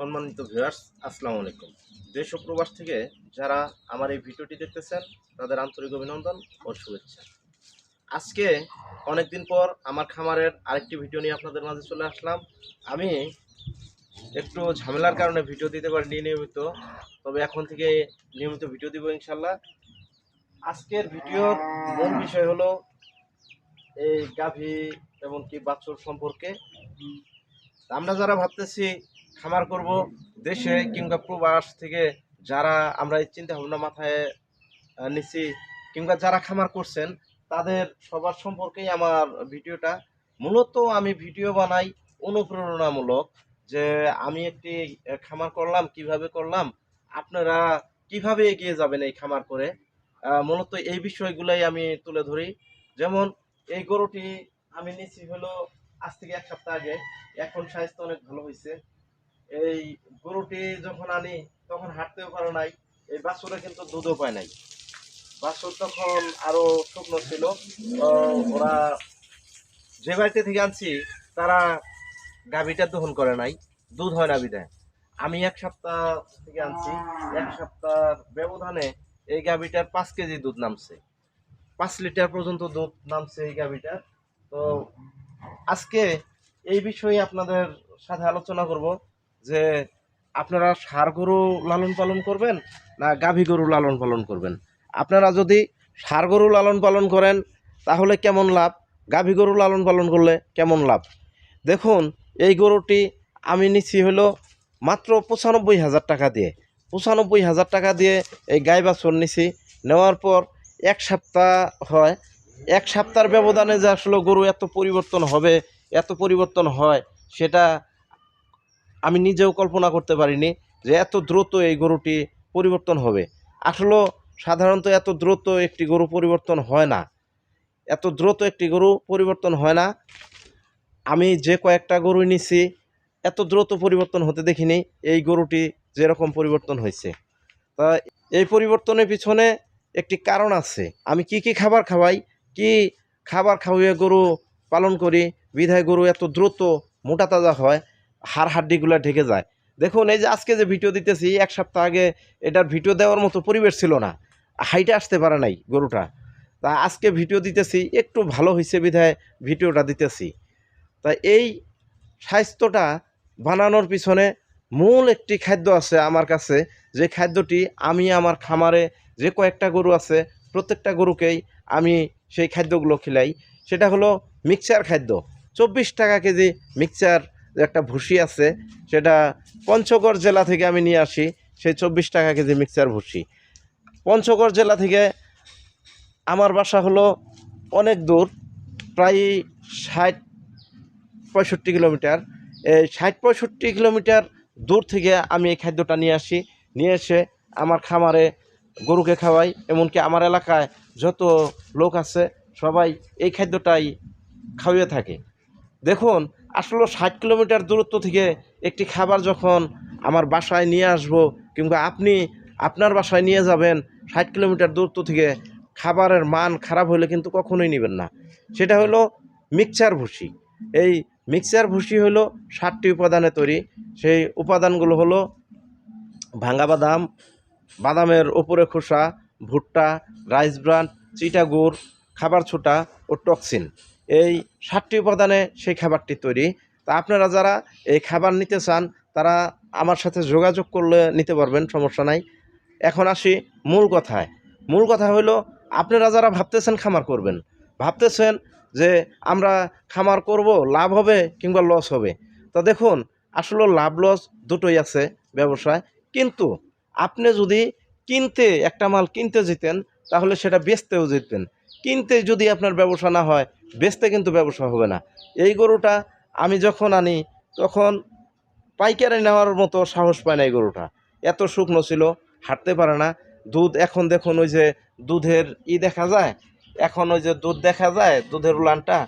সম্মানিত ভিউয়ার্স আসসালামু আলাইকুম। দেশ প্রবাস থেকে যারা আমার এই ভিডিওটি দেখতেছেন, তাদের আন্তরিক অভিনন্দন ও শুভেচ্ছা। আজকে অনেকদিন পর আমার খামারের আরেকটি ভিডিও নিয়ে আপনাদের মাঝে চলে আসলাম। আমি একটু ঝামেলার কারণে ভিডিও দিতে পারিনি নিয়মিত, তবে এখন থেকে নিয়মিত ভিডিও দিব ইনশাল্লাহ আজকের ভিডিওর মূল বিষয় হলো এই গাভী এমনকি বাছুর সম্পর্কে। আমরা যারা ভাবতেছি খামার করব দেশে কিংবা প্রবাস থেকে যারা আমরা এই চিন্তা ভাবনা মাথায় নিছি কিংবা যারা খামার করছেন, তাদের সবার সম্পর্কেই আমার ভিডিওটা। মূলত আমি ভিডিও বানাই অনুপ্রেরণামূলক যে আমি একটি খামার করলাম, কীভাবে করলাম, আপনারা কীভাবে এগিয়ে যাবেন এই খামার করে? মূলত এই বিষয়গুলাই আমি তুলে ধরি। যেমন এই গরুটি আমি নিছি হলো আজ থেকে এক সপ্তাহ আগে, এখন স্বাস্থ্য অনেক ভালো হয়েছে এই গরুটি যখন আনি, তখন হাঁটতেও পারে নাই। এই বাছুরে কিন্তু দুধও পায় নাই। বাছুর তখন আরও শুকনো ছিল। ওরা যে বাড়িতে থেকে আনছি, তারা গাভীটা দহন করে নাই। দুধ হয় না বিদায় আমি এক সপ্তাহ থেকে আনছি। এক সপ্তাহ ব্যবধানে এই গাভীটার পাঁচ কেজি দুধ নামছে। পাঁচ লিটার পর্যন্ত দুধ নামছে এই গাভীটার। তো আজকে এই বিষয়ে আপনাদের সাথে আলোচনা করব। যে আপনারা ষাঁড় গরু লালন পালন করবেন না গাভী গরু লালন পালন করবেন? আপনারা যদি ষাঁড় গরু লালন পালন করেন, তাহলে কেমন লাভ? গাভী গরু লালন পালন করলে কেমন লাভ? দেখুন, এই গরুটি আমি নিচ্ছি হলো মাত্র পঁচানব্বই হাজার টাকা দিয়ে। পঁচানব্বই হাজার টাকা দিয়ে এই গাই বাছুর নিছি। নেওয়ার পর এক সপ্তাহ হয়। এক সপ্তাহের ব্যবধানে যে আসলে গরু এত পরিবর্তন হবে, এত পরিবর্তন হয়, সেটা আমি নিজেও কল্পনা করতে পারিনি যে এত দ্রুত এই গরুটি পরিবর্তন হবে। আসলে সাধারণত এত দ্রুত একটি গরু পরিবর্তন হয় না। এত দ্রুত একটি গরু পরিবর্তন হয় না। আমি যে কয়েকটা গরু নিছি, এত দ্রুত পরিবর্তন হতে দেখিনি, এই গরুটি যেরকম পরিবর্তন হয়েছে। তা এই পরিবর্তনের পিছনে একটি কারণ আছে। আমি কি কি খাবার খাওয়াই, কি খাবার খাওয়িয়ে গরু পালন করি, বিধায় গরু এত দ্রুত মোটা তাজা হয় হাড় হাড্ডিগুলো ঢেকে যায়। দেখুন, এই যে আজকে যে ভিডিও দিতেছি, এক সপ্তাহ আগে এটার ভিডিও দেওয়ার মতো পরিবেশ ছিল না। হাইটে আসতে পারে নাই গরুটা। তা আজকে ভিডিও দিতেছি, একটু ভালো হয়েছে বিধায় ভিডিওটা দিতেছি। তা এই স্বাস্থ্যটা বানানোর পিছনে মূল একটি খাদ্য আছে আমার কাছে। যে খাদ্যটি আমি আমার খামারে যে কয়েকটা গরু আছে, প্রত্যেকটা গরুকেই আমি সেই খাদ্যগুলো খিলাই। সেটা হলো মিক্সচার খাদ্য। চব্বিশ টাকা কেজি মিক্সচার যে একটা ভুসি আছে, সেটা পঞ্চগড় জেলা থেকে আমি নিয়ে আসি, সেই চব্বিশ টাকা কেজি মিক্সচার ভুসি। পঞ্চগড় জেলা থেকে আমার বাসা হলো অনেক দূর, প্রায় ষাট পঁয়ষট্টি কিলোমিটার। এই ষাট পঁয়ষট্টি কিলোমিটার দূর থেকে আমি এই খাদ্যটা নিয়ে আসি, নিয়ে এসে আমার খামারে গরুকে খাওয়াই, এমনকি আমার এলাকায় যত লোক আছে, সবাই এই খাদ্যটাই খাওয়িয়ে থাকে। দেখুন আসলে ষাট কিলোমিটার দূরত্ব থেকে একটি খাবার যখন আমার বাসায় নিয়ে আসব কিংবা আপনি আপনার বাসায় নিয়ে যাবেন, ষাট কিলোমিটার দূরত্ব থেকে খাবারের মান খারাপ হলে কিন্তু কখনোই নেবেন না। সেটা হলো মিক্সচার ভুসি। এই মিক্সচার ভুসি হলো ষাটটি উপাদানে তৈরি। সেই উপাদানগুলো হলো ভাঙ্গা বাদাম, বাদামের ওপরে খোসা, ভুট্টা, রাইস ব্রান, চিটাগুড়, খাবার ছোটা ও টক্সিন। এই সাতটি উপাদানে সেই খাবারটি তৈরি। তা আপনারা যারা এই খাবার নিতে চান, তারা আমার সাথে যোগাযোগ করলে নিতে পারবেন, সমস্যা নাই। এখন আসি মূল কথায়। মূল কথা হলো আপনারা যারা ভাবতেছেন খামার করবেন, ভাবতেছেন যে আমরা খামার করব, লাভ হবে কিংবা লস হবে। তা দেখুন, আসলে লাভ লস দুটোই আছে ব্যবসায়। কিন্তু আপনি যদি কিনতে, একটা মাল কিনতে যেতেন তাহলে সেটা বেচতেও যেতেন কিনতে যদি আপনার ব্যবসা না হয়, বেচতে কিন্তু ব্যবসা হবে না। এই গরুটা আমি যখন আনি, তখন পাইকারি নেওয়ার মতো সাহস পায় না এই গরুটা। এত শুকনো ছিল, হাঁটতে পারে না। দুধ এখন দেখুন ওই যে দুধের ই দেখা যায়, এখন ওই যে দুধ দেখা যায়, দুধের উলানটা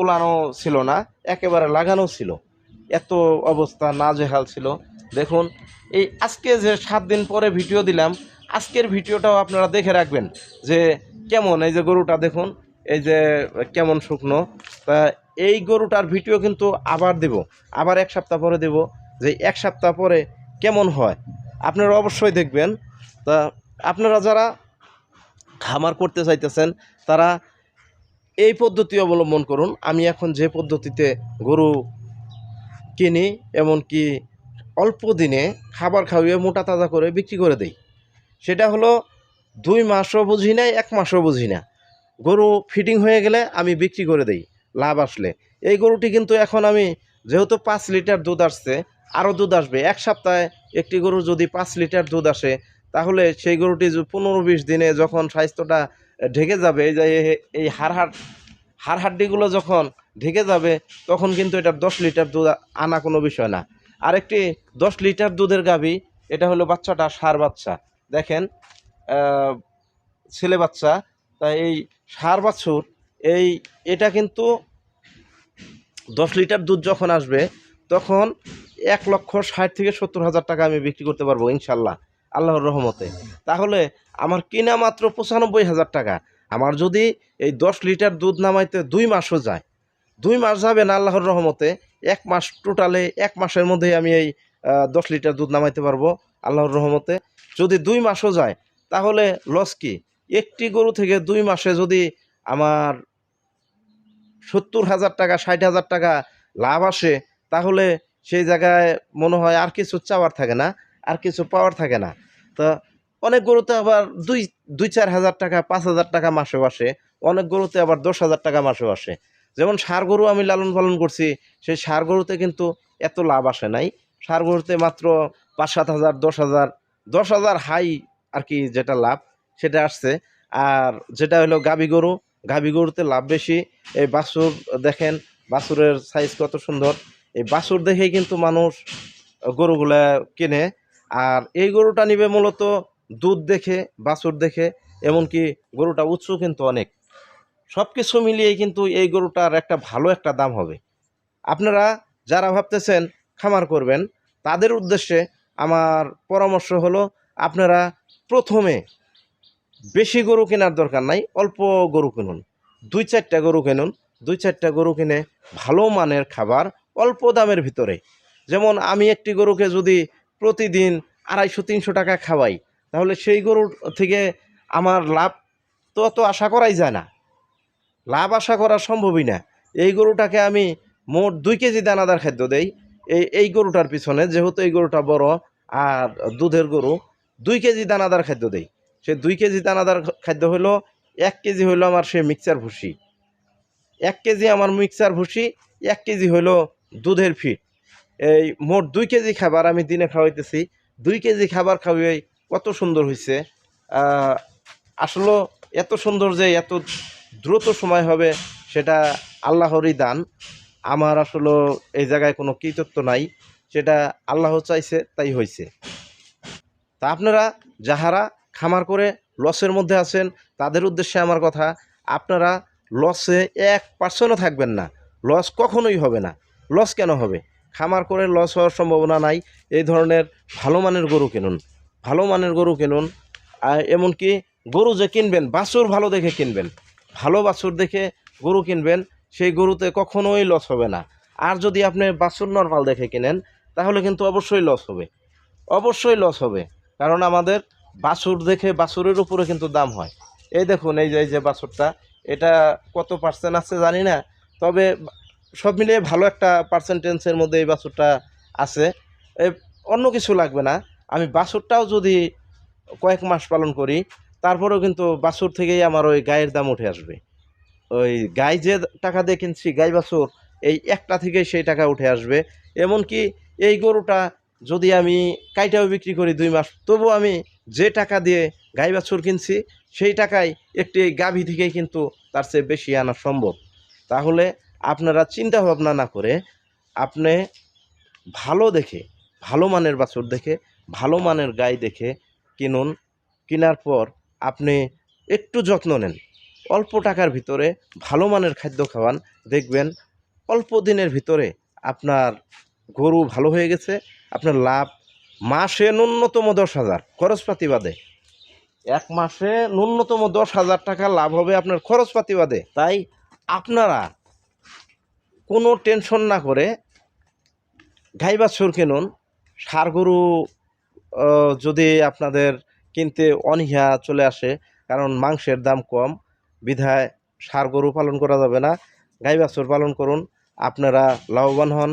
উলানো ছিল না, একেবারে লাগানো ছিল। এত অবস্থা নাজেহাল ছিল। দেখুন, এই আজকে যে সাত দিন পরে ভিডিও দিলাম, আজকের ভিডিওটাও আপনারা দেখে রাখবেন যে কেমন? এই যে গরুটা দেখুন, এই যে কেমন শুকনো। তা এই গরুটার ভিডিও কিন্তু আবার দেব, আবার এক সপ্তাহ পরে দেব, যে এক সপ্তাহ পরে কেমন হয়। আপনারা অবশ্যই দেখবেন। তা আপনারা যারা খামার করতে চাইতেছেন, তারা এই পদ্ধতি অবলম্বন করুন। আমি এখন যে পদ্ধতিতে গরু কিনি, এমনকি অল্প দিনে খাবার খাওয়িয়ে মোটা তাজা করে বিক্রি করে দেই, সেটা হলো দুই মাসও বুঝি না এক মাসও বুঝি না। গরু ফিটিং হয়ে গেলে আমি বিক্রি করে দেই, লাভ আসলে। এই গরুটি কিন্তু এখন আমি যেহেতু পাঁচ লিটার দুধ আসছে, আরও দুধ আসবে। এক সপ্তাহে একটি গরু যদি পাঁচ লিটার দুধ আসে, তাহলে সেই গরুটি পনেরো বিশ দিনে যখন স্বাস্থ্যটা ঢেকে যাবে, এই যে এই হাড় হাড় হাড় হাড্ডিগুলো যখন ঢেকে যাবে, তখন কিন্তু এটা দশ লিটার দুধ আনা কোনো বিষয় না। আরেকটি দশ লিটার দুধের গাভী, এটা হলো বাচ্চাটা সার বাচ্চা। দেখেন ছেলে বাচ্চা, তাই এই সার বাছুর, এই, এটা কিন্তু দশ লিটার দুধ যখন আসবে, তখন এক লক্ষ ষাট থেকে সত্তর হাজার টাকা আমি বিক্রি করতে পারব, ইনশাল্লাহ, আল্লাহর রহমতে। তাহলে আমার কিনা মাত্র পঁচানব্বই হাজার টাকা। আমার যদি এই দশ লিটার দুধ নামাইতে দুই মাসও যায়, দুই মাস যাবে না আল্লাহর রহমতে, এক মাস টোটালে, এক মাসের মধ্যেই আমি এই দশ লিটার দুধ নামাইতে পারব, আল্লাহর রহমতে। যদি দুই মাসও যায় তাহলে লস কি? একটি গরু থেকে দুই মাসে যদি আমার সত্তর হাজার টাকা, ষাট হাজার টাকা লাভ আসে, তাহলে সেই জায়গায় মনে হয় আর কিছু চাওয়ার থাকে না, আর কিছু পাওয়ার থাকে না। তো অনেক গরুতে আবার দুই দুই, চার হাজার টাকা, পাঁচ হাজার টাকা মাসেও আসে, অনেক গরুতে আবার দশ হাজার টাকা মাসেও আসে। যেমন সার গরু আমি লালন পালন করছি, সেই সার গরুতে কিন্তু এত লাভ আসে নাই। সার গরুতে মাত্র পাঁচ, সাত হাজার, দশ হাজার দশ হাজার হাই আর কি যেটা লাভ, সেটা আসছে। আর যেটা হলো গাবি গরু, গাবি গরুতে লাভ বেশি। এই বাছুর দেখেন, বাছুরের সাইজ কত সুন্দর। এই বাছুর দেখেই কিন্তু মানুষ গরুগুলা কেনে। আর এই গরুটা নিবে মূলত দুধ দেখে, বাছুর দেখে, এমনকি গরুটা উৎস কিন্তু অনেক। সব কিছু মিলিয়ে কিন্তু এই গরুটার একটা ভালো একটা দাম হবে। আপনারা যারা ভাবতেছেন খামার করবেন, তাদের উদ্দেশ্যে আমার পরামর্শ হলো, আপনারা প্রথমে বেশি গরু কেনার দরকার নাই, অল্প গরু কিনুন। দুই চারটা গরু কিনুন, দুই চারটা গরু কিনে ভালো মানের খাবার অল্প দামের ভিতরে। যেমন আমি একটি গরুকে যদি প্রতিদিন আড়াইশো, তিনশো টাকা খাওয়াই, তাহলে সেই গরুর থেকে আমার লাভ তো অত আশা করাই যায় না। লাভ আশা করা সম্ভবই না। এই গরুটাকে আমি মোট দুই কেজি দানাদার খাদ্য দেই। এই এই গরুটার পিছনে, যেহেতু এই গরুটা বড় আর দুধের গরু দুই কেজি দানাদার খাদ্য দেই। সে দুই কেজি দানাদার খাদ্য হলো, এক কেজি হলো আমার সে মিক্সার ভুসি। এক কেজি আমার মিক্সার ভুসি, এক কেজি হলো দুধের ফিট এই মোট দুই কেজি খাবার আমি দিনে খাওয়াইতেছি। দুই কেজি খাবার খাওয়াই কত সুন্দর হয়েছে আসলে এত সুন্দর যে এত দ্রুত সময় হবে সেটা আল্লাহরই দান। আমার আসলে এই জায়গায় কোনো কৃতত্ব নাই। সেটা আল্লাহ চাইছে, তাই হয়েছে তা আপনারা যাহারা খামার করে লসের মধ্যে আছেন, তাদের উদ্দেশ্যে আমার কথা, আপনারা লসে এক পার্সেন্টও থাকবেন না। লস কখনোই হবে না। লস কেন হবে? খামার করে লস হওয়ার সম্ভাবনা নাই। এই ধরনের ভালো মানের গরু কিনুন। ভালো মানের গরু কিনুন এমনকি গরু যে কিনবেন, বাছুর ভালো দেখে কিনবেন। ভালো বাছুর দেখে গরু কিনবেন, সেই গরুতে কখনোই লস হবে না। আর যদি আপনি বাছুর নর্মাল দেখে কিনেন, তাহলে কিন্তু অবশ্যই লস হবে। অবশ্যই লস হবে। কারণ আমাদের বাছুর দেখে বাছুরের উপরে কিন্তু দাম হয়। এই দেখুন, এই যে যে বাছুরটা, এটা কত পার্সেন্ট আছে জানি না, তবে সব মিলিয়ে ভালো একটা পার্সেন্টেন্সের মধ্যে এই বাছুরটা আছে। অন্য কিছু লাগবে না। আমি বাছুরটাও যদি কয়েক মাস পালন করি, তারপরেও কিন্তু বাছুর থেকেই আমার ওই গায়ের দাম উঠে আসবে। ওই গাই যে টাকা দিয়ে কিনছি, গাই বাছুর, এই একটা থেকেই সেই টাকা উঠে আসবে। এমনকি এই গরুটা যদি আমি কাইটাও বিক্রি করি দুই মাস, তবু আমি যে টাকা দিয়ে গাই বাছুর কিনছি, সেই টাকায় একটি গাভী থেকেই কিন্তু তার চেয়ে বেশি আনা সম্ভব। তাহলে আপনারা চিন্তা ভাবনা না করে আপনি ভালো দেখে, ভালো মানের বাছুর দেখে, ভালো মানের গাই দেখে কিনুন। কেনার পর আপনি একটু যত্ন নেন। অল্প টাকার ভিতরে ভালো মানের খাদ্য খাওয়ান। দেখবেন অল্প দিনের ভিতরে আপনার গরু ভালো হয়ে গেছে। আপনার লাভ মাসে ন্যূনতম দশ হাজার, খরচপাতি বাদে। এক মাসে ন্যূনতম দশ হাজার টাকা লাভ হবে আপনার খরচপাতি বাদে। তাই আপনারা কোনো টেনশন না করে গাই বাছুর কিনুন সার গরু যদি আপনাদের কিনতে অনীহা চলে আসে, কারণ মাংসের দাম কম, বিধায় সার গরু পালন করা যাবে না। গাই বাছুর পালন করুন। আপনারা লাভবান হন।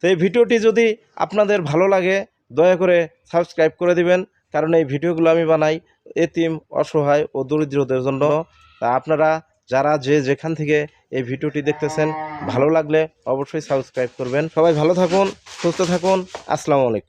তো এই ভিডিওটি যদি আপনাদের ভালো লাগে, দয়া করে সাবস্ক্রাইব করে দিবেন, কারণ এই ভিডিওগুলো আমি বানাই এতিম, অসহায় ও দরিদ্রদের জন্য। আপনারা যারা যে যেখান থেকে এই ভিডিওটি দেখতেছেন, ভালো লাগলে অবশ্যই সাবস্ক্রাইব করবেন। সবাই ভালো থাকুন, সুস্থ থাকুন, আসসালামু আলাইকুম।